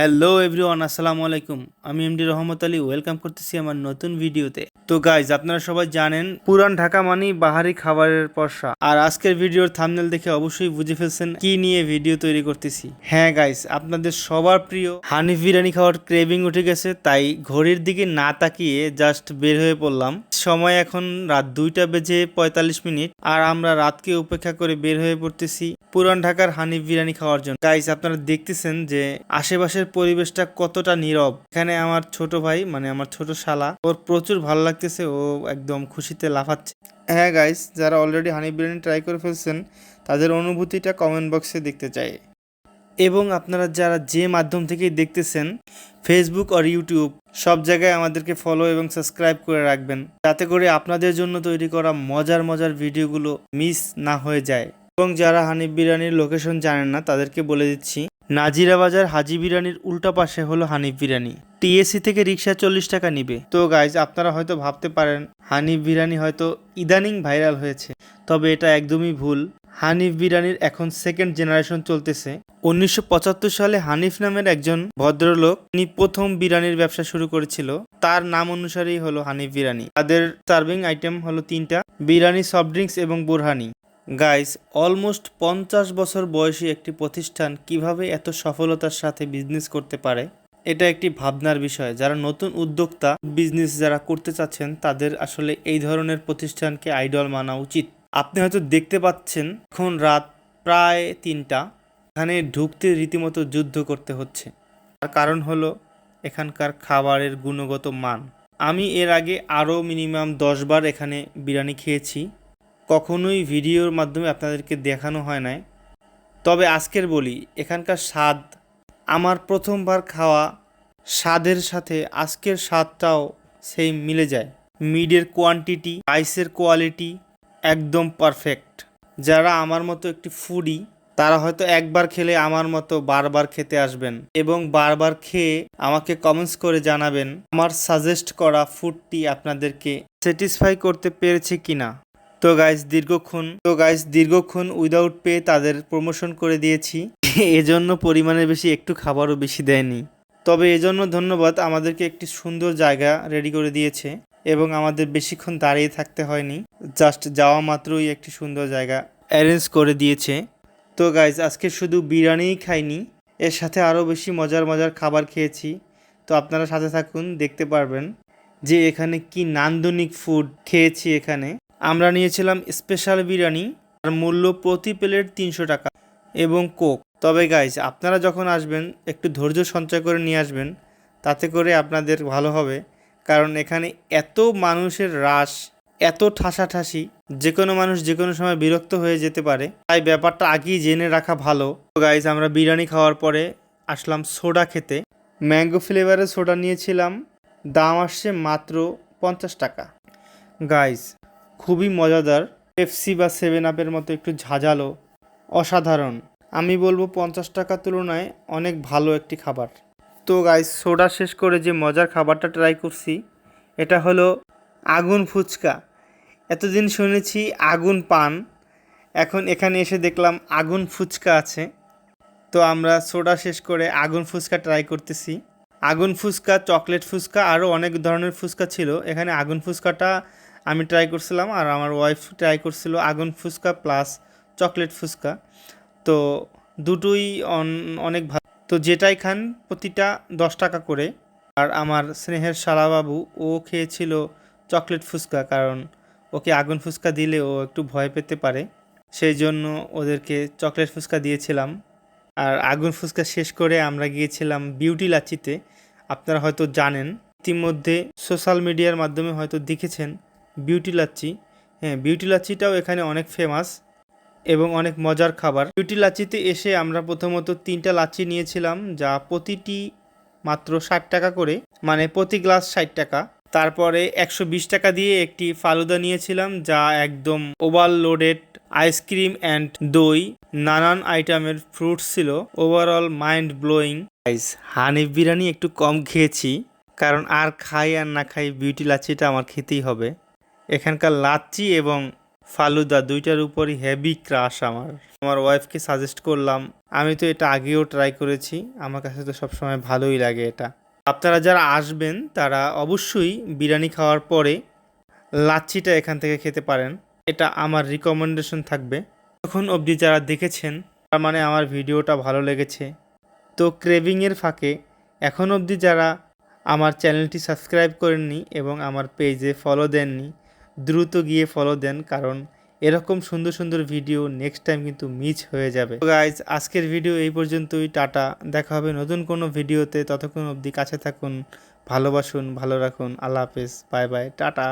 Hello everyone আসসালামু আলাইকুম। আমি এমডি রহমত আলী ওয়েলকাম করতেছি আমার নতুন ভিডিওতে। তো গাইজ আপনারা সবাই জানেন, পুরান ঢাকা মানেই বাহারি খাবারের পরশা আর আজকের ভিডিওর থামনেল দেখে অবশ্যই বুঝে ফেলছেন কি নিয়ে ভিডিও তৈরি করতেছি। হ্যাঁ গাইজ আপনাদের সবার প্রিয় হানিফ বিরিয়ানি খাওয়ার ক্রেভিং উঠে গেছে, তাই ঘড়ির দিকে না তাকিয়ে জাস্ট বের হয়ে পড়লাম। সময় এখন রাত দুইটা বেজে পঁয়তাল্লিশ মিনিট, আর আমরা রাতকে উপেক্ষা করে বের হয়ে পড়তেছি পুরান ঢাকার হানিফ বিরিয়ানি খাওয়ার জন্য। গাইস আপনারা দেখতেছেন যে আশেপাশের পরিবেশটা কতটা নীরব। এখানে আমার ছোট ভাই মানে আমার ছোট শালা, ওর প্রচুর ভালো লাগতেছে, ও একদম খুশিতে লাফাচ্ছে। হ্যাঁ গাইস যারা অলরেডি হানি বিরিয়ানি ট্রাই করে ফেলছেন, তাদের অনুভূতিটা কমেন্ট বক্সে দেখতে চাই। এবং আপনারা যারা যে মাধ্যম থেকেই দেখতেছেন ফেসবুক আর ইউটিউব সব জায়গায় আমাদেরকে ফলো এবং সাবস্ক্রাইব করে রাখবেন। যাতে করে আপনাদের জন্য তৈরি করা মজার মজার ভিডিওগুলো মিস না হয়ে যায়। এবং যারা হানিফ বিরিয়ানির লোকেশন জানেন না, তাদেরকে বলে দিচ্ছি নাজিরা বাজার হাজি বিরিয়ানির উল্টা পাশে হলো হানিফ বিরিয়ানি। টিএসসি থেকে রিক্সা চল্লিশ টাকা নিবে। তো গাইজ আপনারা হয়তো ভাবতে পারেন, হানিফ বিরিয়ানি হয়তো ইদানিং ভাইরাল হয়েছে। তবে এটা একদমই ভুল। হানিফ বিরিয়ানির এখন সেকেন্ড জেনারেশন চলতেছে। উনিশশো পঁচাত্তর সালে হানিফ নামের একজন ভদ্রলোক, তিনি প্রথম বিরিয়ানির ব্যবসা শুরু করেছিল। তার নাম অনুসারেই হলো হানিফ বিরিয়ানি। তাদের সার্ভিং আইটেম হলো তিনটা, বিরিয়ানি সফট ড্রিঙ্কস এবং বোরহানি। গাইস অলমোস্ট পঞ্চাশ বছর বয়সী একটি প্রতিষ্ঠান কীভাবে এত সফলতার সাথে বিজনেস করতে পারে? এটা একটি ভাবনার বিষয়। যারা নতুন উদ্যোক্তা বিজনেস যারা করতে চাচ্ছেন, তাদের আসলে এই ধরনের প্রতিষ্ঠানকে আইডল মানা উচিত। আপনি হয়তো দেখতে পাচ্ছেন, এখন রাত প্রায় তিনটা। এখানে ঢুকতে রীতিমতো যুদ্ধ করতে হচ্ছে। তার কারণ হলো, এখানকার খাবারের গুণগত মান। আমি এর আগে আরও মিনিমাম দশবার এখানে বিরিয়ানি খেয়েছি। কখনোই ভিডিওর মাধ্যমে আপনাদেরকে দেখানো হয় নাই। তবে আজকের বলি, এখানকার স্বাদ, আমার প্রথমবার খাওয়া স্বাদের সাথে আজকের স্বাদটাও সেই মিলে যায়। মিডের কোয়ান্টিটি রাইসের কোয়ালিটি একদম পারফেক্ট যারা আমার মতো একটি ফুডি তারা হয়তো একবার খেলে আমার মতো বারবার খেতে আসবেন এবং বারবার খেয়ে আমাকে কমেন্টস করে জানাবেন, আমার সাজেস্ট করা ফুডটি আপনাদেরকে স্যাটিসফাই করতে পেরেছে কিনা। তো গাইস দীর্ঘক্ষণ, তো গাইস দীর্ঘক্ষণ উইদাউট পে তাদের প্রমোশন করে দিয়েছি। এজন্য পরিমাণের বেশি একটু খাবারও বেশি দেয়নি। তবে এজন্য ধন্যবাদ, আমাদেরকে একটি সুন্দর জায়গা রেডি করে দিয়েছে এবং আমাদের বেশিক্ষণ দাঁড়িয়ে থাকতে হয়নি। জাস্ট যাওয়া মাত্রই একটি সুন্দর জায়গা অ্যারেঞ্জ করে দিয়েছে। তো গাইজ আজকে শুধু বিরিয়ানিই খাইনি, এর সাথে আরও বেশি মজার মজার খাবার খেয়েছি। তো আপনারা সাথে থাকুন, দেখতে পারবেন যে এখানে কি নান্দনিক ফুড খেয়েছি এখানে। আমরা নিয়েছিলাম স্পেশাল বিরিয়ানি আর মূল্য প্রতি প্লেট তিনশো টাকা এবং কোক। তবে গাইজ আপনারা যখন আসবেন, একটু ধৈর্য সঞ্চয় করে নিয়ে আসবেন, তাতে করে আপনাদের ভালো হবে। কারণ এখানে এত মানুষের রাশ, এত ঠাসাঠাসি যে কোনো মানুষ যে কোনো সময় বিরক্ত হয়ে যেতে পারে। তাই ব্যাপারটা আগেই জেনে রাখা ভালো। তো গাইজ আমরা বিরিয়ানি খাওয়ার পরে আসলাম সোডা খেতে। ম্যাঙ্গো ফ্লেভারের সোডা নিয়েছিলাম, দাম আসছে মাত্র পঞ্চাশ টাকা। গাইজ খুবই মজাদার। এফসি বা সেভেন আপের মতো একটু ঝাঁঝালো, অসাধারণ। আমি বলব পঞ্চাশ টাকার তুলনায় অনেক ভালো একটি খাবার। তো গাইস সোডা শেষ করে যে মজার খাবারটা ট্রাই করছি, এটা হলো আগুন ফুচকা। এতদিন শুনেছি আগুন পান, এখন এখানে এসে দেখলাম আগুন ফুচকা আছে। তো আমরা সোডা শেষ করে আগুন ফুচকা ট্রাই করতেছি। আগুন ফুচকা চকলেট ফুচকা আরও অনেক ধরনের ফুচকা ছিল। এখানে আগুন ফুচকাটা আমি ট্রাই করছিলাম আর আমার ওয়াইফ ট্রাই করছিল আগুন ফুচকা প্লাস চকলেট ফুচকা তো দুটোই অন- অনেক ভালো তো যেটাই খান প্রতিটা দশ টাকা করে। আর আমার স্নেহের শালাবাবু ও খেয়েছিল চকলেট ফুচকা কারণ ওকে আগুন ফুচকা দিলে ও একটু ভয় পেতে পারে। সেই জন্য ওদেরকে চকলেট ফুচকা দিয়েছিলাম। আর আগুন ফুচকা শেষ করে আমরা গিয়েছিলাম বিউটি লাচিতে আপনারা হয়তো জানেন, ইতিমধ্যে সোশ্যাল মিডিয়ার মাধ্যমে হয়তো দেখেছেন বিউটি লাচ্ছি। হ্যাঁ বিউটি লাচ্ছিটাও এখানে অনেক ফেমাস এবং অনেক মজার খাবার। বিউটি লাচ্ছিতে এসে আমরা প্রথমত তিনটা লাচ্ছি নিয়েছিলাম, যা প্রতিটি মাত্র ষাট টাকা করে মানে প্রতি গ্লাস ষাট টাকা। তারপরে একশো বিশ টাকা দিয়ে একটি ফালুদা নিয়েছিলাম, যা একদম ওভারলোডেড আইসক্রিম অ্যান্ড দই। নানান আইটেমের ফ্রুটস ছিল overall mind blowing guys Hanif biryani একটু কম খেয়েছি, কারণ আর খাই আর না খাই বিউটি লাচ্ছিটা আমার খেতেই হবে। এখানকার লাচ্ছি এবং ফালুদা দুইটার উপরই হেভি ক্রাশ আমার। আমার ওয়াইফকে সাজেস্ট করলাম, আমি তো এটা আগেও ট্রাই করেছি, আমার কাছে তো সবসময় ভালোই লাগে এটা। আপনারা যারা আসবেন, তারা অবশ্যই বিরিয়ানি খাওয়ার পরে লাচ্ছিটা এখান থেকে খেতে পারেন। এটা আমার রিকমেন্ডেশন থাকবে। তখন অবধি যারা দেখেছেন, তার মানে আমার ভিডিওটা ভালো লেগেছে। তো ক্রেভিংয়ের ফাঁকে এখন অবধি যারা আমার চ্যানেলটি সাবস্ক্রাইব করেননি এবং আমার পেজে ফলো দেননি দ্রুত গিয়ে ফলো দেন, কারণ এরকম সুন্দর সুন্দর ভিডিও নেক্সট টাইম কিন্তু মিস হয়ে যাবে। গাইজ আজকের ভিডিও এই পর্যন্তই, টাটা। দেখা হবে নতুন কোনো ভিডিওতে ততক্ষণ অবধি কাছে থাকুন, ভালোবাসুন, ভালো রাখুন। আল্লাহ হাফেজ বাই বাই টাটা।